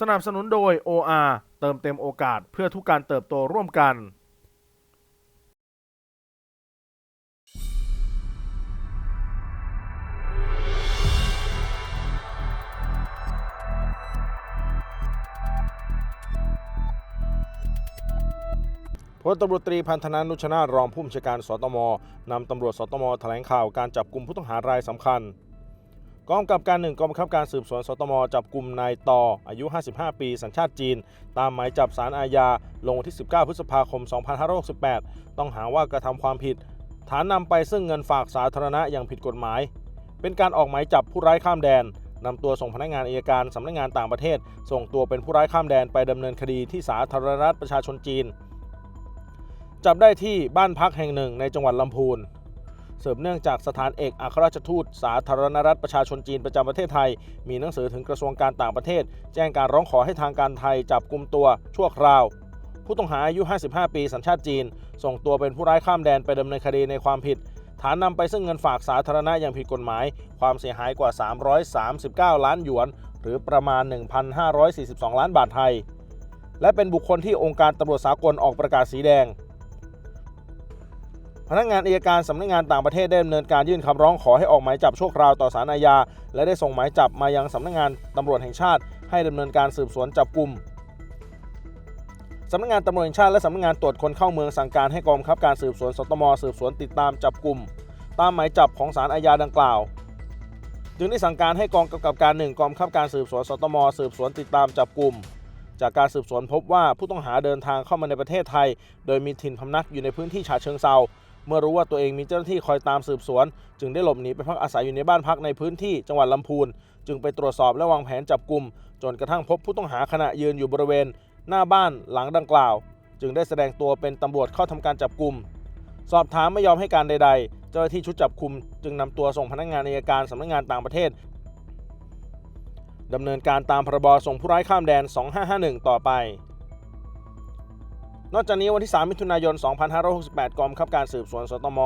สนับสนุนโดย OR เติมเต็มโอกาสเพื่อทุกการเติบโตร่วมกัน พลตำรวจตรีพันธนานุชนารองผู้บัญชาการสตมนำตำรวจสตมแถลงข่าวการจับกลุ่มผู้ต้องหารายสำคัญ กองกำกับการหนึ่งกองบังคับการสืบสวนสตมจับกลุ่มนายตออายุ 55 ปี สัญชาติจีน ตามหมายจับสารอาญาลงวันที่ 19 พฤษภาคม 2568 ต้องหาว่ากระทำความผิด ฐานนำไปซึ่งเงินฝากสาธารณะอย่างผิดกฎหมาย เป็นการออกหมายจับผู้ร้ายข้ามแดนนำตัวส่งพนักงานอัยการสำนักงานต่างประเทศ ส่งตัวเป็นผู้ร้ายข้ามแดนไปดำเนินคดีที่สาธารณรัฐประชาชนจีน จับได้ที่บ้านพักแห่งหนึ่งในจังหวัดลำพูน สืบเนื่องจากสถานเอกอัครราชทูต สาธารณรัฐประชาชนจีนประจำประเทศไทย มีหนังสือถึงกระทรวงการต่างประเทศ แจ้งการร้องขอให้ทางการไทยจับกลุ่มตัวชั่วคราว ผู้ต้องหาอายุ 55 ปีสัญชาติจีน ส่งตัวเป็นผู้ร้ายข้ามแดนไปดำเนินคดีในความผิด ฐานนำไปซึ่งเงินฝากสาธารณะอย่างผิดกฎหมาย ความเสียหายกว่า 339 ล้านหยวน หรือประมาณ 1,542 ล้านบาทไทย และเป็นบุคคลที่องค์การตำรวจสากลออกประกาศสีแดง พนักงานอัยการสำนักงานต่างประเทศได้ดำเนินการยื่นคำร้องขอให้ออกหมายจับชั่วคราวต่อศาลอาญา และได้ส่งหมายจับมายังสำนักงานตำรวจแห่งชาติ ให้ดำเนินการสืบสวนจับกลุ่มสำนักงานตำรวจแห่งชาติและสำนักงานตรวจคนเข้าเมืองสั่งการให้กองบังคับการสืบสวนสตมสืบสวนติดตามจับกลุ่ม ตามหมายจับของศาลอาญาดังกล่าว จึงได้สั่งการให้กองกำกับการหนึ่งกองบังคับการสืบสวนสตมสืบสวนติดตามจับกลุ่ม จากการสืบสวนพบว่าผู้ต้องหาเดินทางเข้ามาในประเทศไทย โดยมีถิ่นพำนักอยู่ในพื้นที่ฉะเชิงเซา เมื่อรู้ว่าตัวเองมีเจ้าหน้าที่คอยตามสืบสวน จึงได้หลบหนีไปพักอาศัยอยู่ในบ้านพักในพื้นที่จังหวัดลำพูน จึงไปตรวจสอบและวางแผนจับกลุ่ม จนกระทั่งพบผู้ต้องหาขณะยืนอยู่บริเวณ หน้าบ้านหลังดังกล่าว จึงได้แสดงตัวเป็นตำรวจเข้าทำการจับกลุ่ม สอบถามไม่ยอมให้การใด ๆ เจ้าหน้าที่ชุดจับกุมจึงนำตัวส่งพนักงานอัยการสำนักงานต่างประเทศดำเนินการตามพรบส่งผู้ร้ายข้ามแดน 2551 ต่อไป นอกจากนี้วันที่ 3 มิถุนายน 2568 กองบังคับการสืบสวนสตม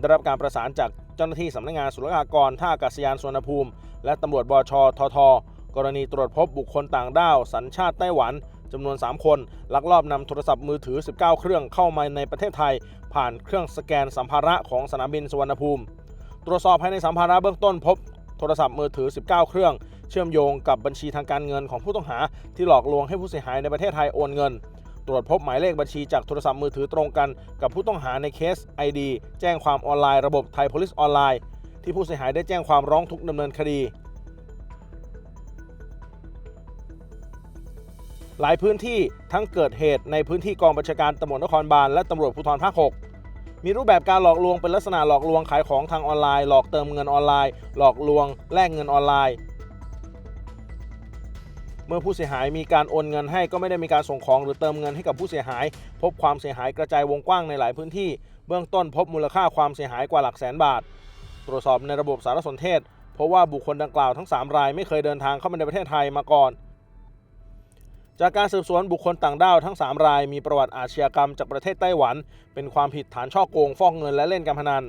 ได้รับการประสานจากเจ้าหน้าที่สำนักงานศุลกากรท่าอากาศยานสุวรรณภูมิ และตำรวจบชทท กรณีตรวจพบบุคคลต่างด้าว สัญชาติไต้หวันจำนวน 3 คน ลักลอบนำโทรศัพท์มือถือ 19 เครื่องเข้ามาในประเทศไทย ผ่านเครื่องสแกนสัมภาระของสนามบินสุวรรณภูมิ ตรวจสอบภายในสัมภาระเบื้องต้นพบโทรศัพท์มือถือ 19 เครื่อง เชื่อมโยงกับบัญชีทางการเงินของผู้ต้องหา ที่หลอกลวงให้ผู้เสียหายในประเทศไทยโอนเงิน ตรวจพบหมายเลขบัญชีจากโทรศัพท์มือถือตรงกันกับผู้ต้องหาในเคส ID แจ้งความออนไลน์ระบบไทย Police ออนไลน์ที่ผู้เสียหายได้แจ้งความร้องทุกข์ดำเนินคดี หลายพื้นที่ทั้งเกิดเหตุในพื้นที่กองบัญชาการตำรวจนครบาลและตำรวจภูธรภาค 6มีรูปแบบการหลอกลวงเป็นลักษณะหลอกลวงขายของทางออนไลน์ หลอกเติมเงินออนไลน์ หลอกลวงแลกเงินออนไลน์ เมื่อผู้เสียหายมีการโอนเงินให้ก็ไม่ได้มีการส่งของหรือเติมเงินให้กับผู้เสียหาย พบความเสียหายกระจายวงกว้างในหลายพื้นที่ เบื้องต้นพบมูลค่าความเสียหายกว่าหลักแสนบาท ตรวจสอบในระบบสารสนเทศเพราะว่าบุคคลดังกล่าวทั้ง 3 รายไม่เคยเดินทางเข้ามาในประเทศไทยมาก่อน จากการสืบสวนบุคคลต่างด้าวทั้ง 3 ราย มีประวัติอาชญากรรมจากประเทศไต้หวัน เป็นความผิดฐานช่อโกงฟอกเงินและเล่นการพนัน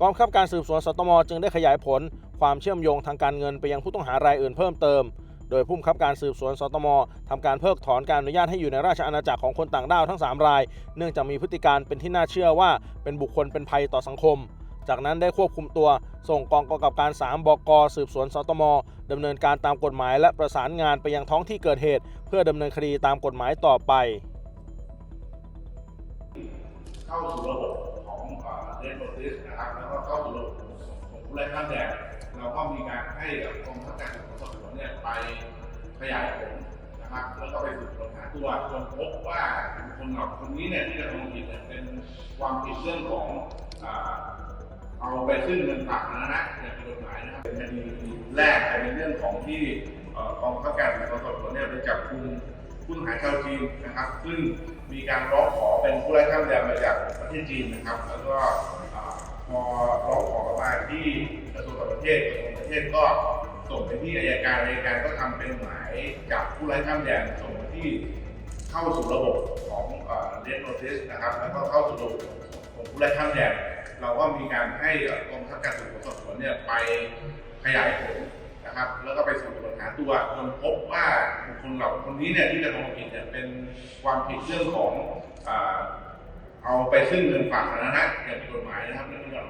กองบังคับการสืบสวนสตมจึงได้ขยายผล ความเชื่อมโยงทางการเงินไปยังผู้ต้องหารายอื่นเพิ่มเติม โดยผู้บังคับการสืบสวนสตมทำการเพิกถอนการอนุญาตให้อยู่ในราชอาณาจักรของคนต่างด้าวทั้ง 3 ราย เนื่องจากมีพฤติการเป็นที่น่าเชื่อว่าเป็นบุคคลเป็นภัยต่อสังคม จากนั้นได้ควบคุมตัว ส่งกองกำกับการ 3 บก สืบสวนสตมดำเนินการตามกฎหมาย และประสานงานไปยังท้องที่เกิดเหตุ เพื่อดำเนินคดีตามกฎหมายต่อไป เข้าสู่ระบบของเรนโนติสนะครับแล้วก็เข้าสู่ระบบของผู้ไร้ข้ามแดนเราก็มีการให้กองบังคับการ ไปขยายผลนะครับแล้วก็ไปสืบสวนหาตัวจนพบว่าคนเหล่าคนนี้เนี่ยที่กระทำผิดเนี่ยเป็นความผิดเรื่องของเอาไปซึ่งเงินฝากนะนะอย่างผิดกฎหมายนะครับเป็นคดีแรกเป็นเรื่องของที่กองบังคับการสืบสวนสอบสวนเนี่ยไปจับกุมผู้หายชาวจีนนะครับ ซึ่งมีการร้องขอเป็นผู้ไร้ข้ามแดนมาจากประเทศจีนนะครับ แล้วก็พอร้องขอมาที่กระทรวงต่างประเทศกระทรวงต่างประเทศก็ ส่งไปที่อัยการอัยการก็ทำเป็นหมายจับผู้ไร้ข้ามแดนส่งมาที่เข้าสู่ระบบของเรนโนติสนะครับ แล้วก็เข้าสู่ระบบของผู้ไร้ข้ามแดนเราก็มีการให้กองบังคับการสืบสวนสอบสวนเนี่ยไปขยายผลนะครับ แล้วก็ไปสืบสวนหาตัวจนพบว่าบุคคลกับคนนี้เนี่ยที่กระทำความผิดเนี่ยเป็นความผิดเรื่องของเอาไปซึ่งเงินฝากสาธารณะอย่างผิดกฎหมายนะครับเรื่อง